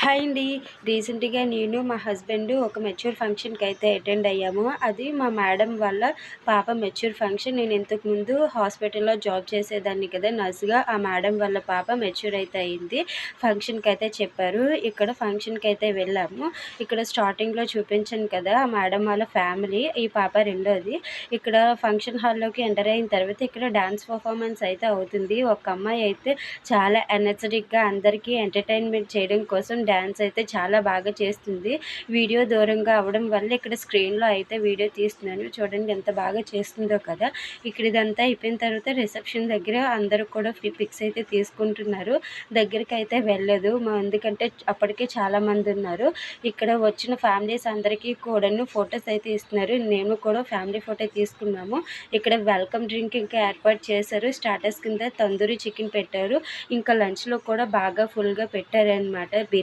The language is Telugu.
హాయ్ అండి. రీసెంట్గా నేను మా హస్బెండ్ ఒక మెచ్యూర్ ఫంక్షన్కి అయితే అటెండ్ అయ్యాము. అది మా మేడం వాళ్ళ పాప మెచ్యూర్ ఫంక్షన్. నేను ఇంతకుముందు హాస్పిటల్లో జాబ్ చేసేదాన్ని కదా నర్సుగా. ఆ మేడం వాళ్ళ పాప మెచ్యూర్ అయితే అయింది. ఫంక్షన్కి అయితే చెప్పారు. ఇక్కడ ఫంక్షన్కి అయితే వెళ్ళాము. ఇక్కడ స్టార్టింగ్లో చూపించాను కదా ఆ మేడం వాళ్ళ ఫ్యామిలీ ఈ పాప రెండోది. ఇక్కడ ఫంక్షన్ హాల్లోకి ఎంటర్ అయిన తర్వాత ఇక్కడ డ్యాన్స్ పర్ఫార్మెన్స్ అయితే అవుతుంది. ఒక అమ్మాయి అయితే చాలా ఎనర్జెటిక్గా అందరికీ ఎంటర్టైన్మెంట్ చేయడం కోసం డ్యాన్స్ అయితే చాలా బాగా చేస్తుంది. వీడియో దూరంగా అవ్వడం వల్ల ఇక్కడ స్క్రీన్లో అయితే వీడియో తీస్తున్నాను. చూడండి ఎంత బాగా చేస్తుందో కదా. ఇక్కడ ఇదంతా అయిపోయిన తర్వాత రిసెప్షన్ దగ్గర అందరూ కూడా ఫ్రీ పిక్స్ అయితే తీసుకుంటున్నారు. దగ్గరికి అయితే వెళ్ళదు. మా ఎందుకంటే అప్పటికే చాలామంది ఉన్నారు. ఇక్కడ వచ్చిన ఫ్యామిలీస్ అందరికీ కూడాను ఫొటోస్ అయితే ఇస్తున్నారు. నేను కూడా ఫ్యామిలీ ఫోటో తీసుకున్నాము. ఇక్కడ వెల్కమ్ డ్రింక్ ఇంకా ఏర్పాటు చేశారు. స్టార్టర్స్ కింద తందూరి చికెన్ పెట్టారు. ఇంకా లంచ్లో కూడా బాగా ఫుల్గా పెట్టారనమాట బిర్యానీ